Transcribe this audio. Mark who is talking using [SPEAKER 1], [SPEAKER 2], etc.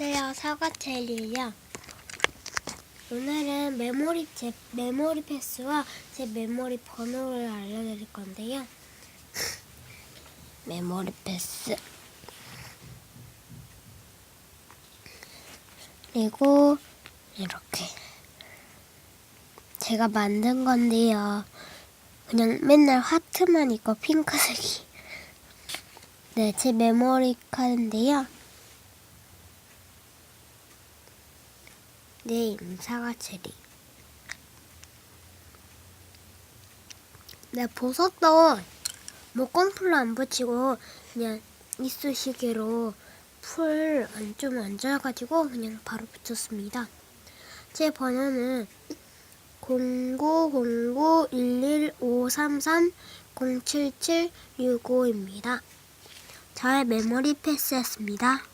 [SPEAKER 1] 안녕하세요. 사과체리예요. 오늘은 메모리 제 메모리 패스와 제 메모리 번호를 알려드릴 건데요. 메모리 패스 그리고 이렇게 제가 만든 건데요. 그냥 맨날 하트만 있고 핑크색이. 네, 제 메모리 카드인데요. 네, 사과 체리. 네, 보석도 뭐 껌풀로 안 붙이고 그냥 이쑤시개로 풀좀 얹어가지고 그냥 바로 붙였습니다. 제 번호는 0909-11533-07765입니다. 저의 메모리 패스였습니다.